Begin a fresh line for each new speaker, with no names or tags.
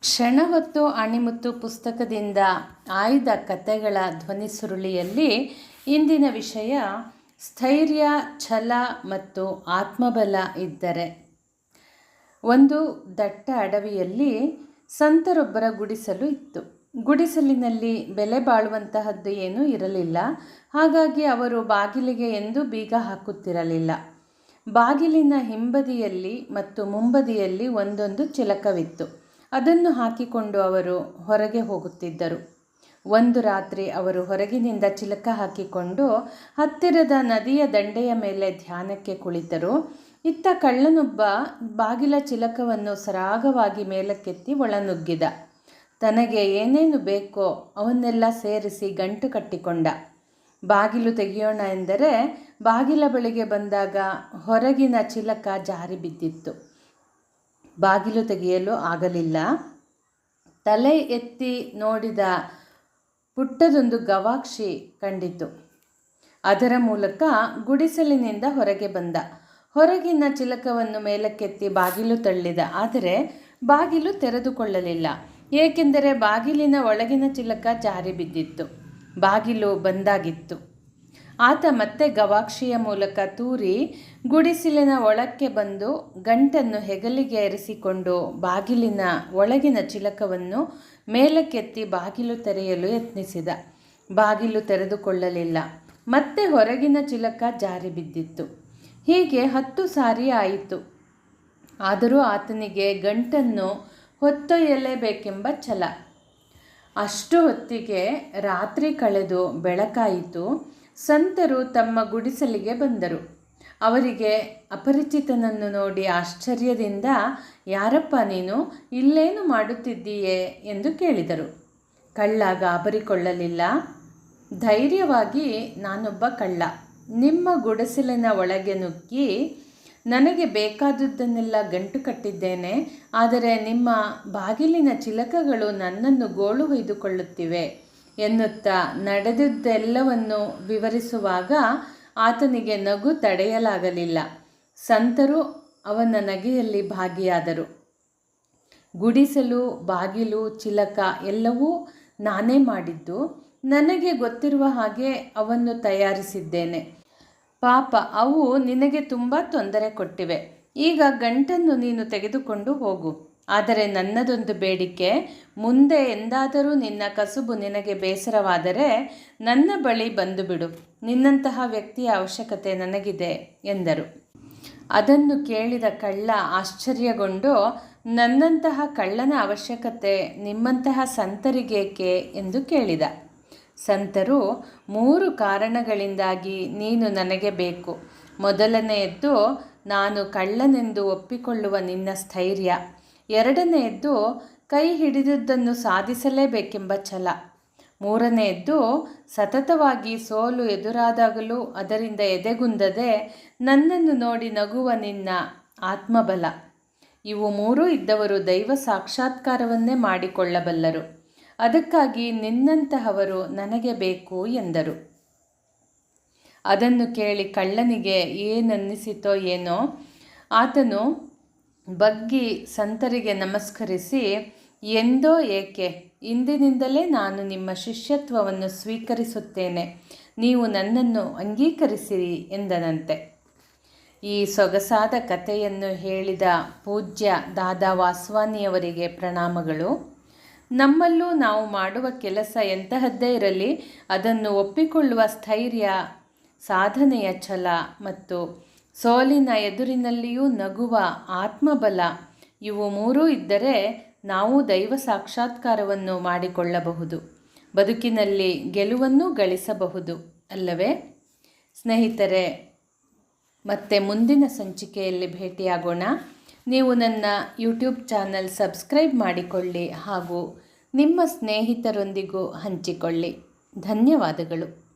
ಕ್ಷಣ ಹೊತ್ತು ಅಣಿಮುತ್ತು ಪುಸ್ತಕದಿಂದ ಆಯ್ದ ಕಥೆಗಳ ಧ್ವನಿ ಸುರುಳಿಯಲ್ಲಿ ಇಂದಿನ ವಿಷಯ ಸ್ಥೈರ್ಯ, ಛಲ ಮತ್ತು ಆತ್ಮಬಲ ಇದ್ದರೆ. ಒಂದು ದಟ್ಟ ಅಡವಿಯಲ್ಲಿ ಸಂತರೊಬ್ಬರ ಗುಡಿಸಲು ಇತ್ತು. ಗುಡಿಸಲಿನಲ್ಲಿ ಬೆಲೆ ಬಾಳುವಂತಹದ್ದು ಏನೂ ಇರಲಿಲ್ಲ. ಹಾಗಾಗಿ ಅವರು ಬಾಗಿಲಿಗೆ ಎಂದು ಬೀಗ ಹಾಕುತ್ತಿರಲಿಲ್ಲ. ಬಾಗಿಲಿನ ಹಿಂಬದಿಯಲ್ಲಿ ಮತ್ತು ಮುಂಬದಿಯಲ್ಲಿ ಒಂದೊಂದು ಚಿಲಕವಿತ್ತು. ಅದನ್ನು ಹಾಕಿಕೊಂಡು ಅವರು ಹೊರಗೆ ಹೋಗುತ್ತಿದ್ದರು. ಒಂದು ರಾತ್ರಿ ಅವರು ಹೊರಗಿನಿಂದ ಚಿಲಕ ಹಾಕಿಕೊಂಡು ಹತ್ತಿರದ ನದಿಯ ದಂಡೆಯ ಮೇಲೆ ಧ್ಯಾನಕ್ಕೆ ಕುಳಿತರು. ಇತ್ತ ಕಳ್ಳನೊಬ್ಬ ಬಾಗಿಲ ಚಿಲಕವನ್ನು ಸರಾಗವಾಗಿ ಮೇಲಕ್ಕೆತ್ತಿ ಒಳನುಗ್ಗಿದ. ತನಗೆ ಏನೇನು ಬೇಕೋ ಅವನ್ನೆಲ್ಲ ಸೇರಿಸಿ ಗಂಟು ಕಟ್ಟಿಕೊಂಡ. ಬಾಗಿಲು ತೆಗೆಯೋಣ ಎಂದರೆ ಬಾಗಿಲ ಬಳಿಗೆ ಬಂದಾಗ ಹೊರಗಿನ ಚಿಲಕ ಜಾರಿ ಬಿದ್ದಿತ್ತು. ಬಾಗಿಲು ತೆಗೆಯಲು ಆಗಲಿಲ್ಲ. ತಲೆ ಎತ್ತಿ ನೋಡಿದ ಪುಟ್ಟದೊಂದು ಗವಾಕ್ಷಿ ಕಂಡಿತು. ಅದರ ಮೂಲಕ ಗುಡಿಸಲಿನಿಂದ ಹೊರಗೆ ಬಂದ. ಹೊರಗಿನ ಚಿಲಕವನ್ನು ಮೇಲಕ್ಕೆತ್ತಿ ಬಾಗಿಲು ತಳ್ಳಿದ. ಆದರೆ ಬಾಗಿಲು ತೆರೆದುಕೊಳ್ಳಲಿಲ್ಲ. ಏಕೆಂದರೆ ಬಾಗಿಲಿನ ಒಳಗಿನ ಚಿಲಕ ಜಾರಿ ಬಿದ್ದಿತ್ತು ಬಾಗಿಲು ಬಂದಾಗಿತ್ತು. ಆತ ಮತ್ತೆ ಗವಾಕ್ಷಿಯ ಮೂಲಕ ತೂರಿ ಗುಡಿಸಿಲಿನ ಒಳಕ್ಕೆ ಬಂದು ಗಂಟನ್ನು ಹೆಗಲಿಗೆ ಎರಿಸಿಕೊಂಡು ಬಾಗಿಲಿನ ಒಳಗಿನ ಚಿಲಕವನ್ನು ಮೇಲಕ್ಕೆತ್ತಿ ಬಾಗಿಲು ತೆರೆಯಲು ಯತ್ನಿಸಿದ. ಬಾಗಿಲು ತೆರೆದುಕೊಳ್ಳಲಿಲ್ಲ. ಮತ್ತೆ ಹೊರಗಿನ ಚಿಲಕ ಜಾರಿ ಬಿದ್ದಿತ್ತು. ಹೀಗೆ ಹತ್ತು ಸಾರಿ ಆಯಿತು. ಆದರೂ ಆತನಿಗೆ ಗಂಟನ್ನು ಹೊತ್ತೊಯ್ಯಲೇಬೇಕೆಂಬ ಛಲ. ಅಷ್ಟು ಹೊತ್ತಿಗೆ ರಾತ್ರಿ ಕಳೆದು ಬೆಳಕಾಯಿತು. ಸಂತರು ತಮ್ಮ ಗುಡಿಸಲಿಗೆ ಬಂದರು. ಅವರಿಗೆ, ಅಪರಿಚಿತನನ್ನು ನೋಡಿ ಆಶ್ಚರ್ಯದಿಂದ, ಯಾರಪ್ಪ ನೀನು? ಇಲ್ಲೇನು ಮಾಡುತ್ತಿದ್ದೀಯೇ? ಎಂದು ಕೇಳಿದರು. ಕಳ್ಳ ಗಾಬರಿಕೊಳ್ಳಲಿಲ್ಲ ಧೈರ್ಯವಾಗಿ ನಾನೊಬ್ಬ ಕಳ್ಳ. ನಿಮ್ಮ ಗುಡಿಸಲಿನ ಒಳಗೆ ನುಗ್ಗಿ ನನಗೆ ಬೇಕಾದುದನ್ನೆಲ್ಲ ಗಂಟು ಕಟ್ಟಿದ್ದೇನೆ. ಆದರೆ ನಿಮ್ಮ ಬಾಗಿಲಿನ ಚಿಲಕಗಳು ನನ್ನನ್ನು ಗೋಳು ಹೊಯ್ದುಕೊಳ್ಳುತ್ತಿವೆ. ಎನ್ನುತ್ತಾ ನಡೆದಿದ್ದೆಲ್ಲವನ್ನು ವಿವರಿಸುವಾಗ ಆತನಿಗೆ ನಗು ತಡೆಯಲಾಗಲಿಲ್ಲ. ಸಂತರು ಅವನ ನಗೆಯಲ್ಲಿ ಭಾಗಿಯಾದರು. ಗುಡಿಸಲು, ಬಾಗಿಲು, ಚಿಲಕ ಎಲ್ಲವೂ ನಾನೇ ಮಾಡಿದ್ದು. ನನಗೆ ಗೊತ್ತಿರುವ ಹಾಗೆ ಅವನ್ನು ತಯಾರಿಸಿದ್ದೇನೆ. ಪಾಪ, ಅವು ನಿನಗೆ ತುಂಬ ತೊಂದರೆ ಕೊಟ್ಟಿವೆ. ಈಗ ಗಂಟನ್ನು ನೀನು ತೆಗೆದುಕೊಂಡು ಹೋಗು. ಆದರೆ ನನ್ನದೊಂದು ಬೇಡಿಕೆ, ಮುಂದೆ ಎಂದಾದರೂ ನಿನ್ನ ಕಸುಬು ನಿನಗೆ ಬೇಸರವಾದರೆ ನನ್ನ ಬಳಿ ಬಂದು ಬಿಡು ನಿನ್ನಂತಹ ವ್ಯಕ್ತಿಯ ಅವಶ್ಯಕತೆ ನನಗಿದೆ ಎಂದರು. ಅದನ್ನು ಕೇಳಿದ ಕಳ್ಳ ಆಶ್ಚರ್ಯಗೊಂಡು, ನನ್ನಂತಹ ಕಳ್ಳನ ಅವಶ್ಯಕತೆ ನಿಮ್ಮಂತಹ ಸಂತರಿಗೇಕೆ ಎಂದು ಕೇಳಿದ. ಸಂತರು, ಮೂರು ಕಾರಣಗಳಿಂದಾಗಿ ನೀನು ನನಗೆ ಬೇಕು. ಮೊದಲನೆಯದ್ದು, ನಾನು ಕಳ್ಳನೆಂದು ಒಪ್ಪಿಕೊಳ್ಳುವ ನಿನ್ನ ಸ್ಥೈರ್ಯ. ಎರಡನೆಯದ್ದು ಕೈ ಹಿಡಿದದ್ದನ್ನು ಸಾಧಿಸಲೇಬೇಕೆಂಬ ಛಲ. ಮೂರನೆಯದ್ದು ಸತತವಾಗಿ ಸೋಲು ಎದುರಾದಾಗಲೂ ಅದರಿಂದ ಎದೆಗುಂದದೆ ನನ್ನನ್ನು ನೋಡಿ ನಗುವ ನಿನ್ನ ಆತ್ಮಬಲ. ಇವು ಮೂರೂ ಇದ್ದವರು ದೈವ ಸಾಕ್ಷಾತ್ಕಾರವನ್ನೇ ಮಾಡಿಕೊಳ್ಳಬಲ್ಲರು. ಅದಕ್ಕಾಗಿ ನಿನ್ನಂತಹವರು ನನಗೆ ಬೇಕು ಎಂದರು. ಅದನ್ನು ಕೇಳಿ ಕಳ್ಳನಿಗೆ ಏನನ್ನಿಸಿತೋ ಏನೋ, ಆತನು ಬಗ್ಗಿ ಸಂತರಿಗೆ ನಮಸ್ಕರಿಸಿ, ಎಂದೋ ಏಕೆ? ಇಂದಿನಿಂದಲೇ ನಾನು ನಿಮ್ಮ ಶಿಷ್ಯತ್ವವನ್ನು ಸ್ವೀಕರಿಸುತ್ತೇನೆ. ನೀವು ನನ್ನನ್ನು ಅಂಗೀಕರಿಸಿರಿ ಎಂದನಂತೆ. ಈ ಸೊಗಸಾದ ಕಥೆಯನ್ನು ಹೇಳಿದ ಪೂಜ್ಯ ದಾದಾ ವಾಸ್ವಾನಿಯವರಿಗೆ ಪ್ರಣಾಮಗಳು. ನಮ್ಮಲ್ಲೂ ನಾವು ಮಾಡುವ ಕೆಲಸ ಎಂತಹದ್ದೇ ಇರಲಿ, ಅದನ್ನು ಒಪ್ಪಿಕೊಳ್ಳುವ ಸ್ಥೈರ್ಯ, ಸಾಧನೆಯ ಛಲ ಮತ್ತು ಸೋಲಿನ ಎದುರಿನಲ್ಲಿಯೂ ನಗುವ ಆತ್ಮಬಲ, ಇವು ಮೂರೂ ಇದ್ದರೆ ನಾವು ದೈವ ಸಾಕ್ಷಾತ್ಕಾರವನ್ನು ಮಾಡಿಕೊಳ್ಳಬಹುದು. ಬದುಕಿನಲ್ಲಿ ಗೆಲುವನ್ನು ಗಳಿಸಬಹುದು ಅಲ್ಲವೇ? ಸ್ನೇಹಿತರೆ, ಮತ್ತೆ ಮುಂದಿನ ಸಂಚಿಕೆಯಲ್ಲಿ ಭೇಟಿಯಾಗೋಣ. ನೀವು ನನ್ನ ಯೂಟ್ಯೂಬ್ ಚಾನಲ್ ಸಬ್ಸ್ಕ್ರೈಬ್ ಮಾಡಿಕೊಳ್ಳಿ ಹಾಗೂ ನಿಮ್ಮ ಸ್ನೇಹಿತರೊಂದಿಗೂ ಹಂಚಿಕೊಳ್ಳಿ. ಧನ್ಯವಾದಗಳು.